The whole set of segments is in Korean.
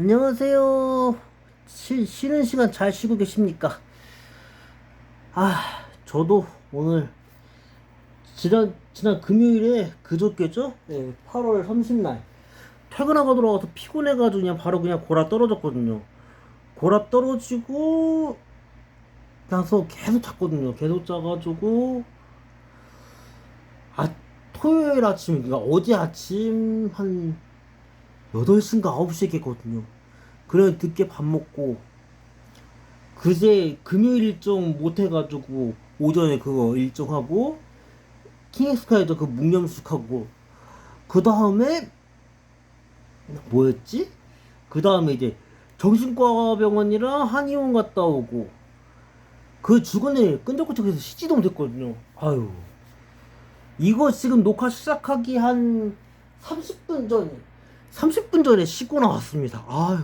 안녕하세요. 쉬, 쉬는 시간 잘 쉬고 계십니까? 아, 저도 오늘 지난 지난 금요일에 그저께죠? 네, 8월 30날 퇴근하고 들어와서 피곤해가지고 그냥 바로 그냥 골아 떨어졌거든요. 골아 떨어지고 나서 계속 잤거든요. 계속 자가지고 아 토요일 아침 그러니까 어제 아침 한 8시인가 9시에 깼거든요. 그래 늦게 밥 먹고 그제 금요일 일정 못 해가지고 오전에 그거 일정하고 킹엑스카이저 그 묵념숙하고 그 다음에 뭐였지? 그 다음에 이제 정신과 병원이랑 한의원 갔다 오고 그 주근에 끈적끈적해서 시지도 못했거든요. 아유 이거 지금 녹화 시작하기 한 30분 전에 30분 전에 씻고 나왔습니다. 아유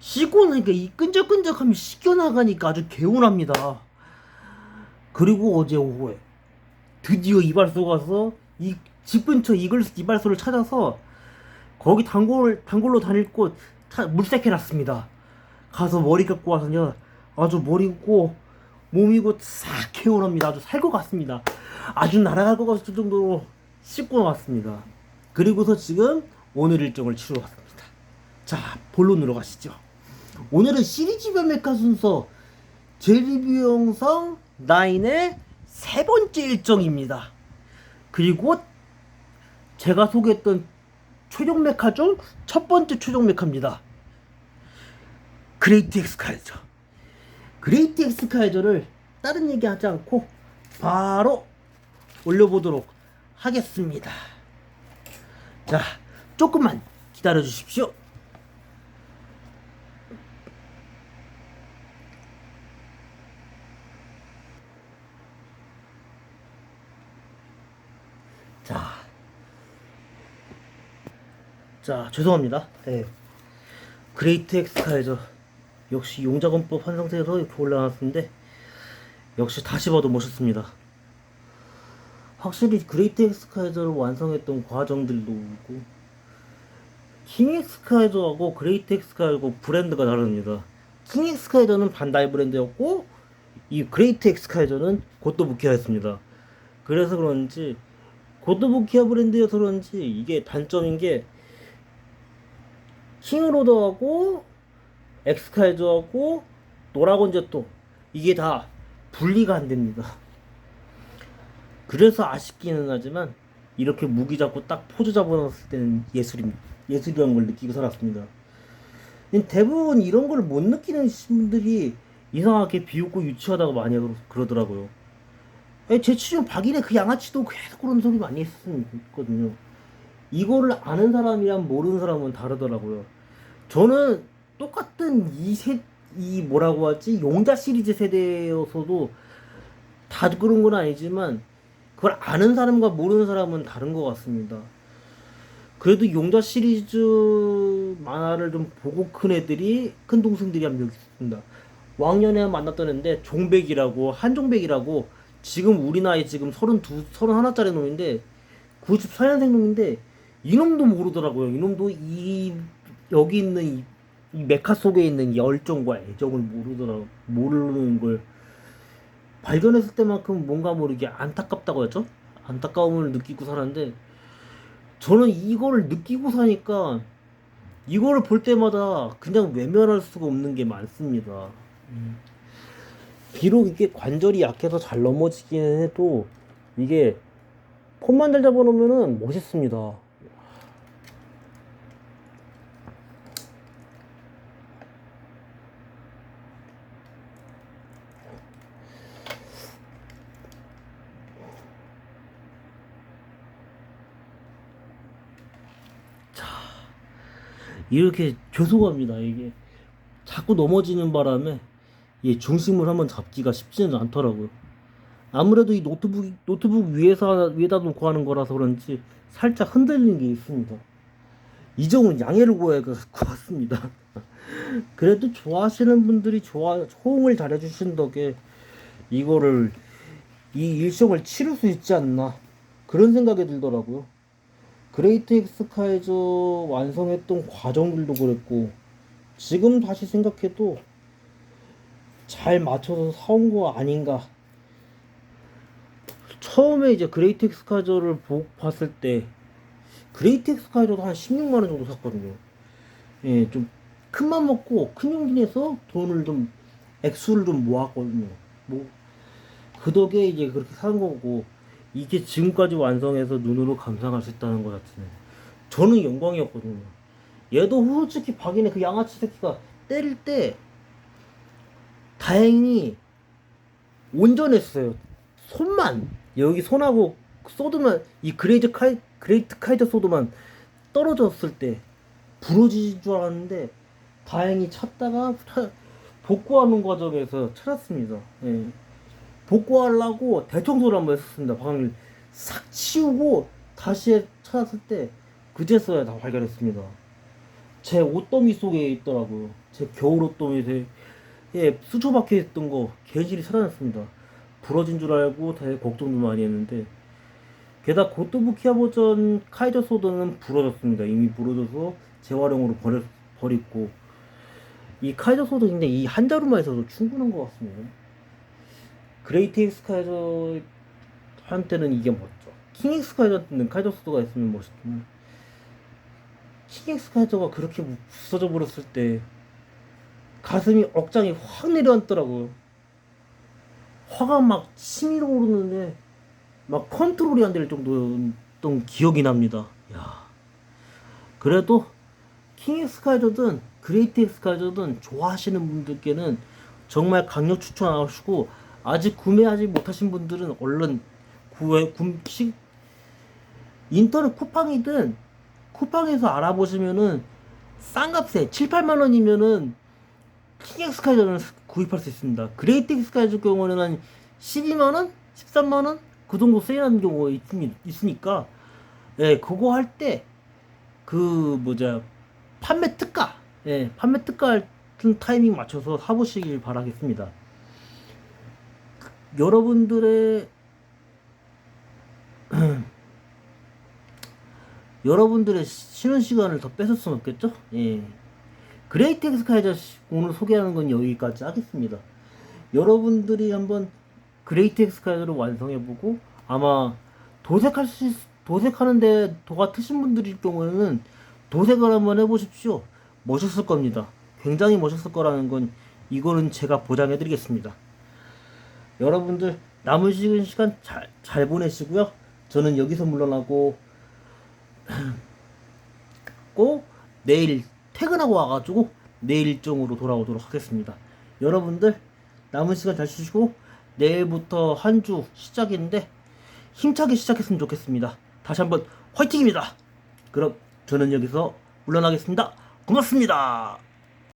씻고 나니까 이 끈적끈적함이 씻겨 나가니까 아주 개운합니다. 그리고 어제 오후에 드디어 이발소 가서 이 집 근처 이글 이발소를 찾아서 거기 단골 단골로 다닐 곳 차- 물색해 놨습니다. 가서 머리 감고 와서요 아주 머리고 몸이고 싹 개운합니다. 아주 살 것 같습니다. 아주 날아갈 것 같을 정도로 씻고 나왔습니다. 그리고서 지금 오늘 일정을 치러 왔습니다. 자 본론으로 가시죠. 오늘은 시리즈 변메카 순서 제리뷰 영상 9의 세 번째 일정입니다. 그리고 제가 소개했던 최종 메카 중 첫 번째 최종 메카입니다. 그레이트 엑스카이저. 그레이트 엑스카이저를 다른 얘기 하지 않고 바로 올려보도록 하겠습니다. 자, 조금만 기다려 주십시오. 자, 자 죄송합니다. 네. 그레이트 엑스카이저 역시 용자건법 환상세에서 이렇게 올라왔는데 역시 다시 봐도 멋있습니다. 확실히 그레이트 엑스카이저를 완성했던 과정들도 있고 킹 엑스카이저하고 그레이트 엑스카이저하고 브랜드가 다릅니다. 킹 엑스카이저는 반다이 브랜드였고 이 그레이트 엑스카이저는 고토부키아였습니다. 그래서 그런지 고토부키아 브랜드여서 그런지 이게 단점인 게 킹로더하고 엑스카이저하고 노라곤 제또 이게 다 분리가 안 됩니다. 그래서 아쉽기는 하지만 이렇게 무기 잡고 딱 포즈 잡아놨을 때는 예술입니다. 예술이라는 걸 느끼고 살았습니다. 대부분 이런 걸 못 느끼는 분들이 이상하게 비웃고 유치하다고 많이 그러- 그러더라고요. 제 추정 박인의 그 양아치도 계속 그런 소리 많이 했었거든요. 이거를 아는 사람이랑 모르는 사람은 다르더라고요. 저는 똑같은 이 세, 이 뭐라고 하지? 용자 시리즈 세대여서도 다 그런 건 아니지만 그걸 아는 사람과 모르는 사람은 다른 것 같습니다. 그래도 용자 시리즈 만화를 좀 보고 큰 애들이 큰 동생들이 한 명 있습니다. 왕년에 만났던 애인데 종백이라고 한종백이라고 지금 우리 나이 지금 32, 31짜리 놈인데 94년생 놈인데 이놈도 모르더라고요. 이놈도 이 여기 있는 이, 이 메카 속에 있는 이 열정과 애정을 모르더라 모르는 걸 발견했을 때만큼 뭔가 모르게 안타깝다고 했죠? 안타까움을 느끼고 살았는데 저는 이거를 느끼고 사니까 이거를 볼 때마다 그냥 외면할 수가 없는 게 많습니다. 음. 비록 이게 관절이 약해서 잘 넘어지기는 해도 이게 폰만 잘 잡아놓으면은 멋있습니다. 이렇게 죄송합니다. 이게 자꾸 넘어지는 바람에 이 중심을 한번 잡기가 쉽지는 않더라고요. 아무래도 이 노트북 노트북 위에서 위에다 놓고 하는 거라서 그런지 살짝 흔들리는 게 있습니다. 이 점은 양해를 구해야 같습니다. 그래도 좋아하시는 분들이 좋아 호응을 잘해주신 덕에 이거를 이 일정을 치를 수 있지 않나 그런 생각이 들더라고요. 그레이트 엑스카이저 완성했던 과정들도 그랬고 지금 다시 생각해도 잘 맞춰서 사온 거 아닌가. 처음에 이제 그레이트 엑스카저를 보, 봤을 때 그레이트 엑스카저도 한 16만 원 정도 샀거든요. 예, 좀 큰 맘 먹고 큰 용기 내서 돈을 좀 액수를 좀 모았거든요. 뭐 그 덕에 이제 그렇게 산 거고 이게 지금까지 완성해서 눈으로 감상할 수 있다는 것 자체는 저는 영광이었거든요. 얘도 솔직히 박인의 그 양아치 새끼가 때릴 때 다행히 온전했어요. 손만 여기 손하고 소드만 이 그레이트 카이 그레이트 카이저 소드만 떨어졌을 때 부러질 줄 알았는데 다행히 찾다가 차- 복구하는 과정에서 찾았습니다. 예. 복구하려고 대청소를 한번 했었습니다. 방을 싹 치우고 다시 찾았을 때 그제서야 다 발견했습니다. 제 옷더미 속에 있더라고요. 제 겨울 옷더미에 예, 수초 박혀 있던 거 개질이 찾아냈습니다. 부러진 줄 알고 되게 걱정도 많이 했는데 게다가 고토부키아 버전 카이저 소드는 부러졌습니다. 이미 부러져서 재활용으로 버려, 버리고 이 카이저 소드 근데 이 한 자루만 있어도 충분한 것 같습니다. 그레이트 엑스 카이저 한테는 이게 멋져. 킹 엑스 카이저는 카이저 소드가 있으면 멋있지만 킹 엑스 카이저가 그렇게 부서져 버렸을 때 가슴이 억장이 확 내려앉더라고요. 화가 막 치밀어 오르는데 막 컨트롤이 안 될 정도였던 기억이 납니다. 야. 그래도 킹 엑스카이저든 그레이트 엑스카이저든 좋아하시는 분들께는 정말 강력 추천하시고 아직 구매하지 못하신 분들은 얼른 구해 구 시, 인터넷 쿠팡이든 쿠팡에서 알아보시면은 싼 값에 7, 8만 원이면은 킹 엑 스카이저는 구입할 수 있습니다. 그레이트 엑스카이저 경우는 한 12만 원, 13만 원? 그 정도 세일하는 경우가 있, 있으니까. 예, 그거 할 때 그 뭐냐 판매 특가, 예, 판매 특가 같은 타이밍 맞춰서 사보시길 바라겠습니다. 여러분들의 여러분들의 쉬는 시간을 더 수는 없겠죠? 예. 그레이트 엑스카이저 시- 오늘 소개하는 건 여기까지 하겠습니다. 여러분들이 한번 그레이트 엑스카이저를 완성해보고 아마 도색할 수 있- 도색하는데 도가 트신 분들일 경우에는 도색을 한번 해보십시오. 멋있을 겁니다. 굉장히 멋있을 거라는 건 이거는 제가 보장해드리겠습니다. 여러분들 남으시는 시간 잘, 잘 보내시고요. 저는 여기서 물러나고 꼭 내일 퇴근하고 와가지고 내일 일정으로 돌아오도록 하겠습니다. 여러분들 남은 시간 잘 쉬시고 내일부터 한 주 시작인데 힘차게 시작했으면 좋겠습니다. 다시 한번 화이팅입니다. 그럼 저는 여기서 물러나겠습니다. 고맙습니다.